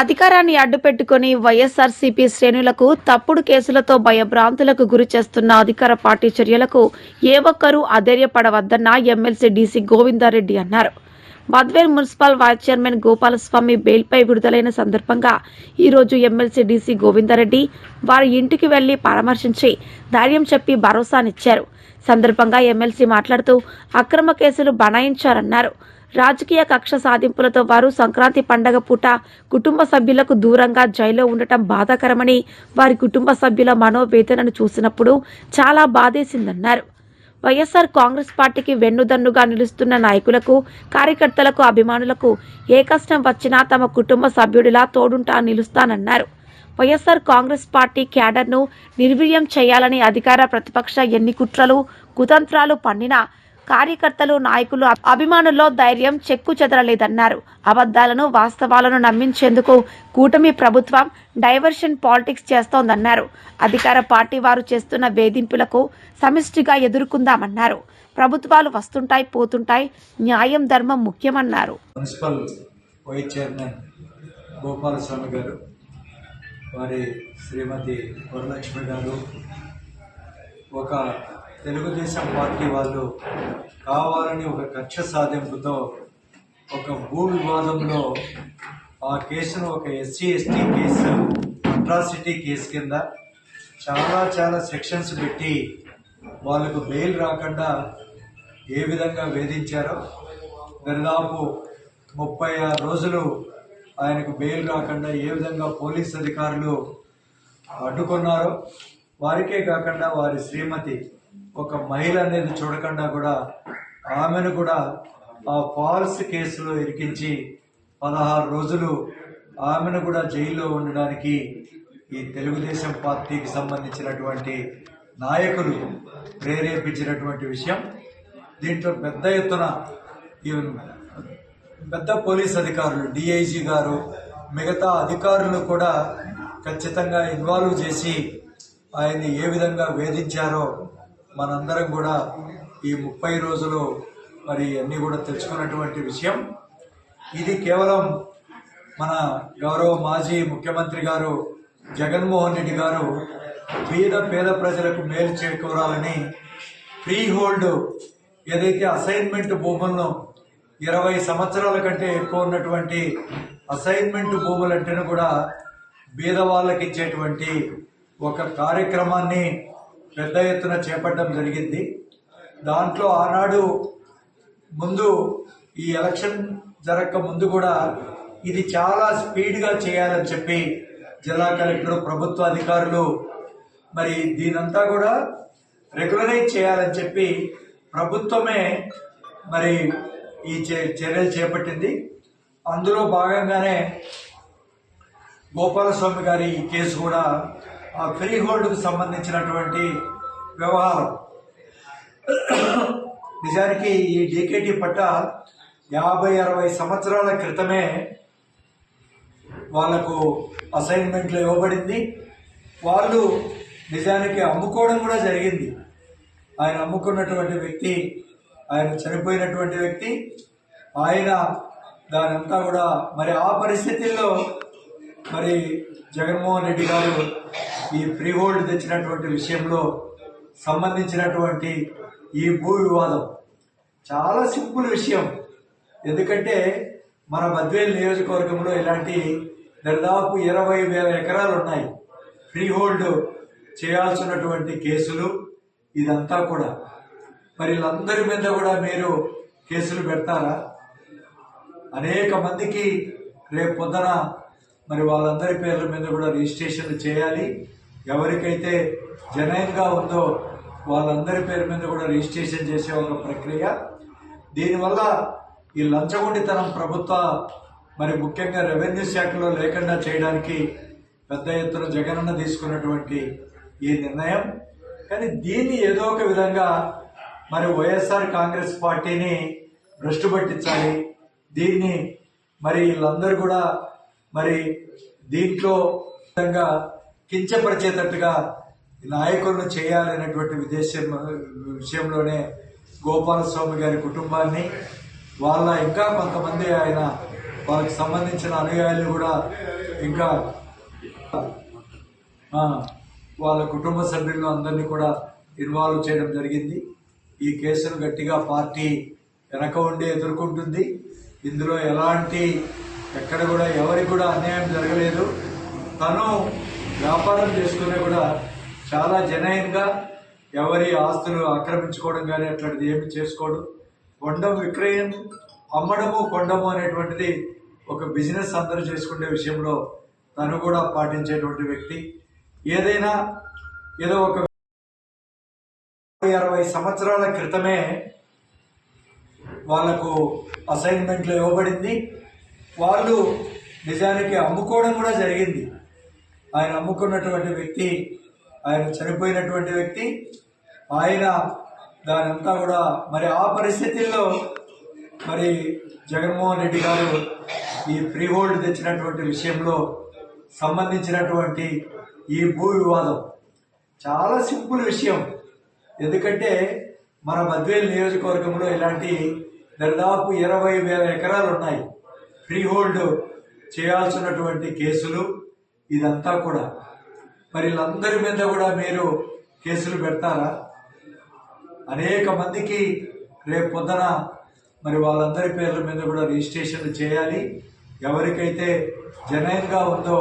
అధికారాన్ని అడ్డుపెట్టుకుని వైఎస్ఆర్సీపీ శ్రేణులకు తప్పుడు కేసులతో భయభ్రాంతులకు గురి చేస్తున్న అధికార పార్టీ చర్యలకు ఏ ఒక్కరూ అధైర్యపడవద్దన్న ఎమ్మెల్సీ డీసీ గోవిందారెడ్డి అన్నారు. Badvel municipal vice chairman Gopalaswamy బెయిల్పై విడుదలైన సందర్భంగా ఈరోజు ఎమ్మెల్సీ డీసీ గోవిందారెడ్డి వారి ఇంటికి వెళ్ళి పరామర్శించి ధైర్యం చెప్పి భరోసానిచ్చారు. సందర్భంగా ఎమ్మెల్సీ మాట్లాడుతూ అక్రమ కేసులు బనాయించారన్నారు. రాజకీయ కక్ష సాధింపులతో వారు సంక్రాంతి పండగ పూట కుటుంబ సభ్యులకు దూరంగా జైల్లో ఉండటం బాధాకరమని వారి కుటుంబ సభ్యుల మనోవేదనను చూసినప్పుడు చాలా బాధేసిందన్నారు. వైఎస్ఆర్ కాంగ్రెస్ పార్టీకి వెన్నుదన్నుగా నిలుస్తున్న నాయకులకు కార్యకర్తలకు అభిమానులకు ఏ కష్టం వచ్చినా తమ కుటుంబ సభ్యుడిలా తోడుంటా నిలుస్తానన్నారు. వైఎస్ఆర్ కాంగ్రెస్ పార్టీ క్యాడర్ను నిర్వీర్యం చేయాలని అధికార ప్రతిపక్ష ఎన్ని కుట్రలు కుతంత్రాలు పన్నినా కార్యకర్తలు నాయకులు అభిమానుల్లో ధైర్యం చెక్కు చెదరలేదన్నారు. అబద్ధాలను వాస్తవాలను నమ్మించేందుకు కూటమి ప్రభుత్వం డైవర్షన్ పాలిటిక్స్ చేస్తోందన్నారు. అధికార పార్టీ వారు చేస్తున్న వేధింపులకు సమిష్టిగా ఎదుర్కొందామన్నారు. ప్రభుత్వాలు వస్తుంటాయి పోతుంటాయి న్యాయం ధర్మం ముఖ్యమన్నారు. మున్సిపల్ వైస్ చైర్మన్ గోపాలస్వామి గారు వారి శ్రీమతి వరలక్ష్మి గారు ఒక తెలుగుదేశం పార్టీ వాళ్ళు కావాలని ఒక కక్ష సాధింపుతో ఒక భూ వివాదంలో ఆ కేసును ఒక SC ST case atrocity case కింద చాలా చాలా సెక్షన్స్ పెట్టి వాళ్ళకు బెయిల్ రాకుండా ఏ విధంగా వేధించారో దాదాపు ముప్పై ఆరు రోజులు ఆయనకు బెయిల్ రాకుండా ఏ విధంగా పోలీస్ అధికారులు అడ్డుకున్నారో వారికే కాకుండా వారి శ్రీమతి ఒక మహిళ అనేది చూడకుండా కూడా ఆమెను కూడా ఆ ఫాల్స్ కేసులో ఇరికించి పదహారు రోజులు ఆమెను కూడా జైల్లో ఉండడానికి ఈ తెలుగుదేశం పార్టీకి సంబంధించినటువంటి నాయకులు ప్రేరేపించినటువంటి విషయం. దీంట్లో పెద్ద ఎత్తున ఈ పెద్ద పోలీస్ అధికారులు డిఐజీ గారు మిగతా అధికారులు కూడా ఖచ్చితంగా ఇన్వాల్వ్ చేసి ఆయన్ని ఏ విధంగా వేధించారో మనందరం కూడా ఈ ముప్పై రోజులు మరి అన్నీ కూడా తెలుసుకున్నటువంటి విషయం. ఇది కేవలం మన గౌరవ మాజీ ముఖ్యమంత్రి గారు జగన్మోహన్ రెడ్డి గారు పేద పేద ప్రజలకు మేలు చేకూరాలని ఫ్రీ హోల్డ్ ఏదైతే అసైన్మెంట్ భూములను ఇరవై సంవత్సరాల కంటే ఎక్కువ ఉన్నటువంటి అసైన్మెంట్ భూములంటేను కూడా బీద వాళ్ళకి ఇచ్చేటువంటి ఒక కార్యక్రమాన్ని పెద్ద ఎత్తున చేపట్టడం జరిగింది. దాంట్లో ఆనాడు ముందు ఈ ఎలక్షన్ జరగక ముందు కూడా ఇది చాలా స్పీడ్గా చేయాలని చెప్పి జిల్లా కలెక్టర్ ప్రభుత్వ అధికారులు మరి దీనంతా కూడా రెగ్యులరైజ్ చేయాలని చెప్పి ప్రభుత్వమే మరి ఈ చర్యలు చేపట్టింది. అందులో భాగంగానే గోపాలస్వామి గారి ఈ కేసు కూడా ఆ ఫ్రీ హోల్డ్కు సంబంధించినటువంటి వ్యవహారం. నిజానికి ఈ డీకేటీ పట్ట యాభై అరవై సంవత్సరాల క్రితమే వాళ్ళకు అసైన్మెంట్లు ఇవ్వబడింది. వాళ్ళు నిజానికి అమ్ముకోవడం కూడా జరిగింది. ఆయన అమ్ముకున్నటువంటి వ్యక్తి ఆయన చనిపోయినటువంటి వ్యక్తి ఆయన దానంతా కూడా మరి ఆ పరిస్థితుల్లో మరి జగన్మోహన్ రెడ్డి గారు ఈ ఫ్రీ హోల్డ్ తెచ్చినటువంటి విషయంలో సంబంధించినటువంటి ఈ భూ వివాదం చాలా సింపుల్ విషయం. ఎందుకంటే మన బద్వేల్ నియోజకవర్గంలో ఇలాంటి దాదాపు ఇరవై వేల ఎకరాలు ఉన్నాయి. ఫ్రీ హోల్డ్ చేయాల్సినటువంటి కేసులు ఇదంతా కూడా. మరి వీళ్ళందరి మీద కూడా మీరు కేసులు పెడతారా? అనేక మందికి రేపు పొద్దున మరి వాళ్ళందరి పేర్ల మీద కూడా రిజిస్ట్రేషన్ చేయాలి. ఎవరికైతే జనైన్గా ఉందో వాళ్ళందరి పేరు మీద కూడా రిజిస్ట్రేషన్ చేసే ఒక ప్రక్రియ. దీనివల్ల ఈ లంచగొండితనం ప్రభుత్వ మరి ముఖ్యంగా రెవెన్యూ శాఖలో లేకుండా చేయడానికి పెద్ద ఎత్తున జగనన్న తీసుకున్నటువంటి ఈ నిర్ణయం. కానీ దీన్ని ఏదో ఒక విధంగా మరి వైఎస్ఆర్ కాంగ్రెస్ పార్టీని భ్రష్టు పట్టించాలి. దీన్ని మరి వీళ్ళందరూ కూడా మరి దీంట్లో విధంగా కించపరిచేటట్టుగా ఈ నాయకులను చేయాలనేటువంటి విదేశం విషయంలోనే గోపాలస్వామి గారి కుటుంబాన్ని వాళ్ళ ఇంకా కొంతమంది ఆయన వాళ్ళకి సంబంధించిన అనుయాయులు కూడా ఇంకా వాళ్ళ కుటుంబ సభ్యులను అందరినీ కూడా ఇన్వాల్వ్ చేయడం జరిగింది. ఈ కేసును గట్టిగా పార్టీ వెనక ఉండి ఎదుర్కొంటుంది. ఇందులో ఎలాంటి ఎక్కడ కూడా ఎవరికి కూడా అన్యాయం జరగలేదు. తను వ్యాపారం చేసుకునే కూడా చాలా జనైన్గా ఎవరి ఆస్తులు ఆక్రమించుకోవడం కానీ అట్లాంటిది ఏమి చేసుకోవడం కొండం విక్రయం అమ్మడము కొండము అనేటువంటిది ఒక బిజినెస్ అందరూ చేసుకునే విషయంలో తను కూడా పాటించేటువంటి వ్యక్తి. ఏదైనా ఏదో ఒక అరవై సంవత్సరాల క్రితమే వాళ్ళకు అసైన్మెంట్లో ఇవ్వబడింది. వాళ్ళు నిజానికి అమ్ముకోవడం కూడా జరిగింది. ఆయన అమ్ముకున్నటువంటి వ్యక్తి ఆయన చనిపోయినటువంటి వ్యక్తి ఆయన దానంతా కూడా మరి ఆ పరిస్థితుల్లో మరి జగన్మోహన్ రెడ్డి గారు ఈ ఫ్రీ హోల్డ్ తెచ్చినటువంటి విషయంలో సంబంధించినటువంటి ఈ భూ వివాదం చాలా సింపుల్ విషయం. ఎందుకంటే మన బద్వేల్ నియోజకవర్గంలో ఇలాంటి దాదాపు ఇరవై వేల ఎకరాలు ఉన్నాయి ఫ్రీ హోల్డ్ చేయాల్సినటువంటి కేసులు ఇదంతా కూడా. మరి వీళ్ళందరి మీద కూడా మీరు కేసులు పెడతారా? అనేక మందికి రేపు పొద్దున మరి వాళ్ళందరి పేర్ల మీద కూడా రిజిస్ట్రేషన్ చేయాలి. ఎవరికైతే జనయంగా ఉందో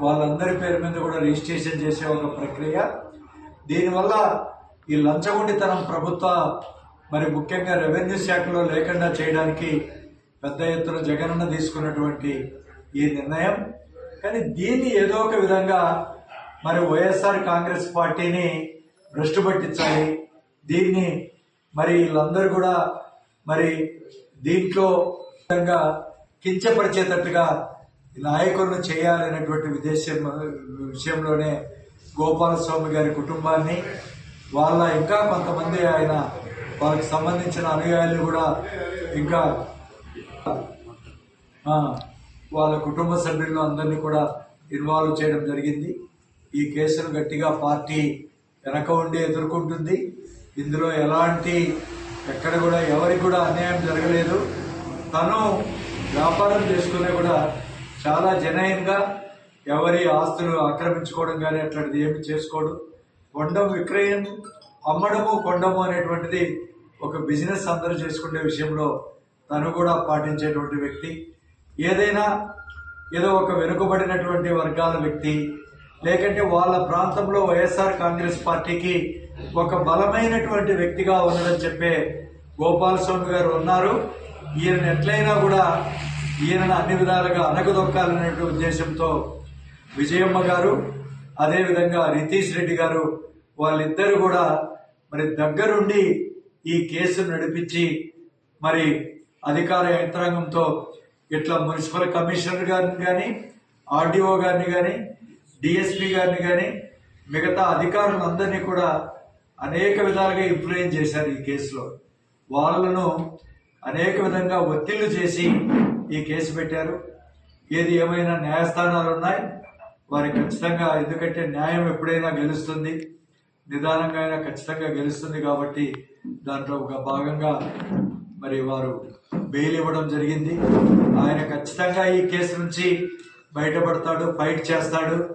వాళ్ళందరి పేరు మీద కూడా రిజిస్ట్రేషన్ చేసే ఒక ప్రక్రియ. దీనివల్ల ఈ లంచగొండితనం ప్రభుత్వ మరి ముఖ్యంగా రెవెన్యూ శాఖలో లేకుండా చేయడానికి పెద్ద ఎత్తున జగనన్న తీసుకున్నటువంటి ఈ నిర్ణయం. కానీ దీన్ని ఏదో ఒక విధంగా మరి వైఎస్ఆర్ కాంగ్రెస్ పార్టీని భ్రష్టు పట్టించాలి. దీన్ని మరి వీళ్ళందరూ కూడా మరి దీంట్లో విధంగా కించపరిచేటట్టుగా ఈ నాయకులను చేయాలనేటువంటి విదేశం విషయంలోనే గోపాలస్వామి గారి కుటుంబాన్ని వాళ్ళ ఇంకా కొంతమంది ఆయన వాళ్ళకి సంబంధించిన అనుయాయులు కూడా ఇంకా వాళ్ళ కుటుంబ సభ్యులను అందరినీ కూడా ఇన్వాల్వ్ చేయడం జరిగింది. ఈ కేసును గట్టిగా పార్టీ వెనక ఉండి ఎదుర్కొంటుంది. ఇందులో ఎలాంటి ఎక్కడ కూడా ఎవరికి కూడా అన్యాయం జరగలేదు. తను వ్యాపారం చేసుకునే కూడా చాలా జనయంగా ఎవరి ఆస్తులు ఆక్రమించుకోవడం కానీ అట్లాంటిది ఏమి చేసుకోడు. కొండం విక్రయం అమ్మడము కొండము అనేటువంటిది ఒక బిజినెస్ అందరూ చేసుకునే విషయంలో తను కూడా పాటించేటువంటి వ్యక్తి. ఏదైనా ఏదో ఒక వెనుకబడినటువంటి వర్గాల వ్యక్తి లేకంటే వాళ్ళ ప్రాంతంలో వైఎస్ఆర్ కాంగ్రెస్ పార్టీకి ఒక బలమైనటువంటి వ్యక్తిగా ఉన్నదని చెప్పే గోపాలస్వామి గారు ఉన్నారు. ఈయన ఎట్లయినా కూడా ఈయనను అన్ని విధాలుగా అనగదొక్కాలనే ఉద్దేశంతో విజయమ్మ గారు అదేవిధంగా నితీష్ రెడ్డి గారు వాళ్ళిద్దరు కూడా మరి దగ్గరుండి ఈ కేసును నడిపించి మరి అధికార యంత్రాంగంతో ఇట్లా మున్సిపల్ కమిషనర్ గారిని కానీ ఆర్డీఓ గారిని కానీ డిఎస్పి గారిని కానీ మిగతా అధికారులందరినీ కూడా అనేక విధాలుగా ఇన్ఫ్లుయెన్స్ చేశారు ఈ కేసులో. వాళ్ళను అనేక విధంగా ఒత్తిళ్ళు చేసి ఈ కేసు పెట్టారు. ఏది ఏమైనా న్యాయస్థానాలు ఉన్నాయి? వారికి ఖచ్చితంగా ఎందుకంటే న్యాయం ఎప్పుడైనా గెలుస్తుంది. నిదానంగా అయినా ఖచ్చితంగా గెలుస్తుంది కాబట్టి దాంట్లో ఒక భాగంగా మరి వారు బెయిల్ ఇవ్వడం జరిగింది. ఆయన ఖచ్చితంగా ఈ కేసు నుంచి బయటపడతాడు ఫైట్ చేస్తాడు.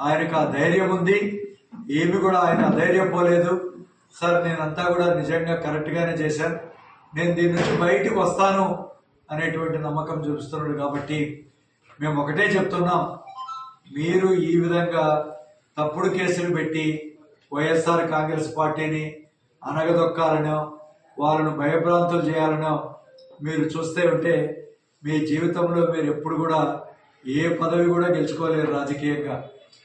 ఆయనకు ఆ ధైర్యం ఉంది. ఏమి కూడా ఆయన ధైర్యం పోలేదు. సార్ నేనంతా కూడా నిజంగా కరెక్ట్గానే చేశాను. నేను దీని నుంచి బయటకు వస్తాను అనేటువంటి నమ్మకం చూపిస్తున్నాడు కాబట్టి మేము ఒకటే చెప్తున్నాం. మీరు ఈ విధంగా తప్పుడు కేసులు పెట్టి వైఎస్ఆర్ కాంగ్రెస్ పార్టీని అనగదొక్కాలనో వాళ్ళను భయభ్రాంతులు చేయాలనో మీరు చూస్తే ఉంటే మీ జీవితంలో మీరు ఎప్పుడు కూడా ఏ పదవి కూడా గెలుచుకోలేరు రాజకీయంగా.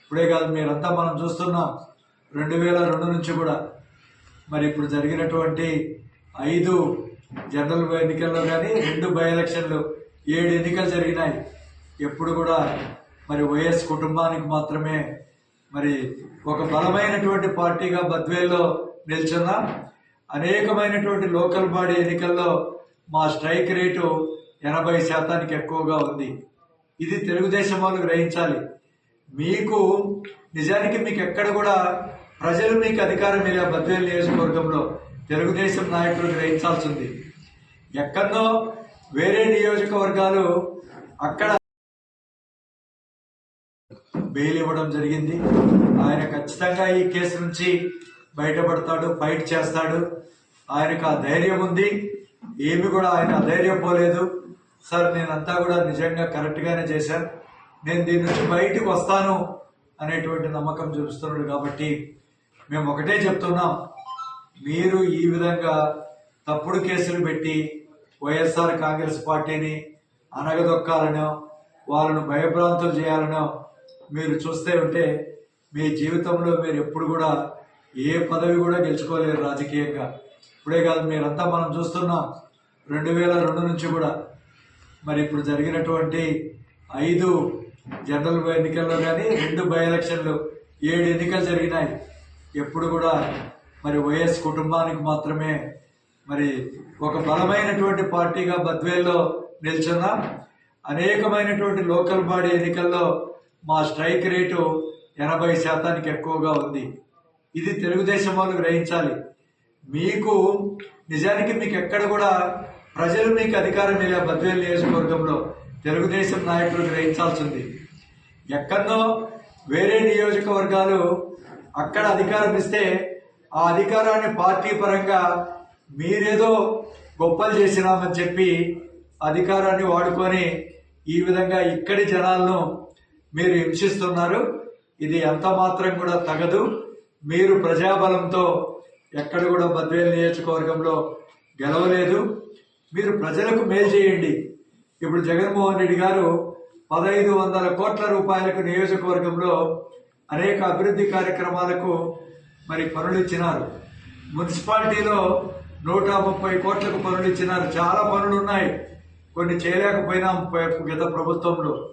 ఇప్పుడే కాదు మీరంతా మనం చూస్తున్నాం రెండు వేల రెండు నుంచి కూడా. మరి ఇప్పుడు జరిగినటువంటి ఐదు జనరల్ ఎన్నికల్లో కానీ రెండు బై ఎలక్షన్లు ఏడు ఎన్నికలు జరిగినాయి. ఎప్పుడు కూడా మరి వైఎస్ కుటుంబానికి మాత్రమే మరి ఒక బలమైనటువంటి పార్టీగా బద్వేల్లో నిల్చున్నాం అనేకమైనటువంటి లోకల్ బాడీ ఎన్నికల్లో మా స్ట్రైక్ రేటు ఎనభై శాతానికి ఎక్కువగా ఉంది. ఇది తెలుగుదేశం వాళ్ళు గ్రహించాలి. మీకు నిజానికి మీకు ఎక్కడ కూడా ప్రజలు మీకు అధికారం ఇలా బద్వేలు నియోజకవర్గంలో తెలుగుదేశం నాయకులు గ్రహించాల్సి ఉంది ఎక్కడో వేరే నియోజకవర్గాలు అక్కడ బెయిల్ ఇవ్వడం జరిగింది. ఆయన ఖచ్చితంగా ఈ కేసు నుంచి బయటపడతాడు ఫైట్ చేస్తాడు. ఆయనకు ఆ ధైర్యం ఉంది. ఏమి కూడా ఆయన అధైర్యపోలేదు సార్ నేనంతా కూడా నిజంగా కరెక్ట్గానే చేశాను. నేను దీని నుంచి బయటకు వస్తాను అనేటువంటి నమ్మకం చూపిస్తున్నాడు కాబట్టి మేము ఒకటే చెప్తున్నాం. మీరు ఈ విధంగా తప్పుడు కేసులు పెట్టి వైఎస్ఆర్ కాంగ్రెస్ పార్టీని అనగదొక్కాలనో వాళ్ళను భయభ్రాంతులు చేయాలనో మీరు చూస్తే ఉంటే మీ జీవితంలో మీరు ఎప్పుడు కూడా ఏ పదవి కూడా గెలుచుకోలేరు రాజకీయంగా. ఇప్పుడే కాదు మీరంతా మనం చూస్తున్నాం రెండు వేల రెండు నుంచి కూడా. మరి ఇప్పుడు జరిగినటువంటి ఐదు జనరల్ ఎన్నికల్లో కానీ రెండు బై ఎలక్షన్లు ఏడు ఎన్నికలు జరిగినాయి. ఎప్పుడు కూడా మరి వైఎస్ కుటుంబానికి మాత్రమే మరి ఒక బలమైనటువంటి పార్టీగా బద్వేల్లో నిల్చున్నాం అనేకమైనటువంటి లోకల్ బాడీ ఎన్నికల్లో మా స్ట్రైక్ రేటు ఎనభై శాతానికి ఎక్కువగా ఉంది. ఇది తెలుగుదేశం వాళ్ళు గ్రహించాలి. మీకు నిజానికి మీకు ఎక్కడ కూడా ప్రజలు మీకు అధికారం ఇలా బద్వేలు నియోజకవర్గంలో. తెలుగుదేశం నాయకులు గ్రహించాల్సింది. ఎక్కడో వేరే నియోజకవర్గాలు అక్కడ అధికారం ఇస్తే ఆ అధికారాన్ని పార్టీ పరంగా మీరేదో గొప్పలు చేసినామని చెప్పి అధికారాన్ని వాడుకొని ఈ విధంగా ఇక్కడి జనాలను మీరు హింసిస్తున్నారు. ఇది ఎంత మాత్రం కూడా తగదు. మీరు ప్రజాబలంతో ఎక్కడ కూడా బద్వేలు నియోజకవర్గంలో గెలవలేదు. మీరు ప్రజలకు మేలు చేయండి. ఇప్పుడు జగన్మోహన్ రెడ్డి గారు పదహైదు వందల కోట్ల రూపాయలకు నియోజకవర్గంలో అనేక అభివృద్ధి కార్యక్రమాలకు మరి పనులు ఇచ్చినారు. మున్సిపాలిటీలో నూట ముప్పై కోట్లకు పనులు ఇచ్చినారు. చాలా పనులు ఉన్నాయి కొన్ని చేయలేకపోయినాం గత ప్రభుత్వంలో.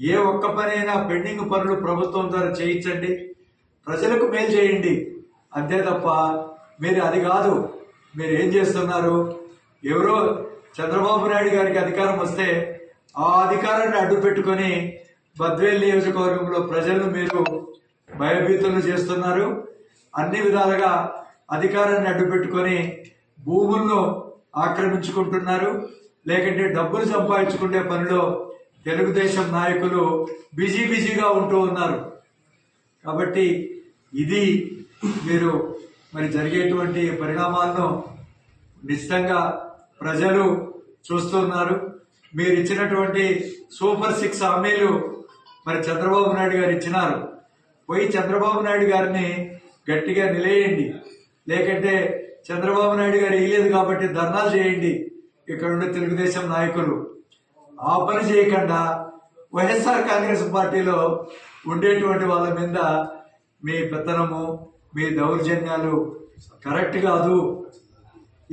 ఏ ఒక్క పనైనా పెండింగ్ పనులు ప్రభుత్వం ద్వారా చేయించండి. ప్రజలకు మేలు చేయండి. అంతే తప్ప మీరు అది కాదు. మీరు ఏం చేస్తున్నారు? ఎవరో చంద్రబాబు నాయుడు గారికి అధికారం వస్తే ఆ అధికారాన్ని అడ్డు పెట్టుకొని బద్వేల్ నియోజకవర్గంలో ప్రజలను మీరు భయభీతులు చేస్తున్నారు. అన్ని విధాలుగా అధికారాన్ని అడ్డు పెట్టుకొని భూములను ఆక్రమించుకుంటున్నారు. లేకంటే డబ్బులు సంపాదించుకునే పనిలో తెలుగుదేశం నాయకులు బిజీ బిజీగా ఉంటూ ఉన్నారు. కాబట్టి ఇది మీరు మరి జరిగేటువంటి పరిణామాలను నిశ్చితంగా ప్రజలు చూస్తున్నారు. మీరు ఇచ్చినటువంటి సూపర్ సిక్స్ హామీలు మరి చంద్రబాబు నాయుడు గారు ఇచ్చినారు. పోయి చంద్రబాబు నాయుడు గారిని గట్టిగా నిలయండి. లేకంటే చంద్రబాబు నాయుడు గారు ఇయ్యలేదు కాబట్టి ధర్నాలు చేయండి. ఇక్కడ ఉండే తెలుగుదేశం నాయకులు. ఆ పని చేయకుండా వైఎస్ఆర్ కాంగ్రెస్ పార్టీలో ఉండేటువంటి వాళ్ళ మీద మీ పెత్తనము మీ దౌర్జన్యాలు కరెక్ట్ కాదు.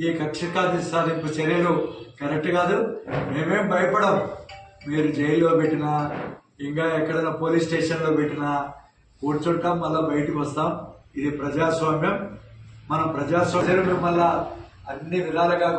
ఈ కక్షకాది సాధింపు చర్యలు కరెక్ట్ కాదు. మేమేం భయపడం. మీరు జైల్లో పెట్టినా ఇంకా ఎక్కడైనా పోలీస్ స్టేషన్లో పెట్టినా కూర్చుంటాం మళ్ళీ బయటకు వస్తాం. ఇది ప్రజాస్వామ్యం. మనం ప్రజాస్వామ్యం మళ్ళీ అన్ని విధాలుగా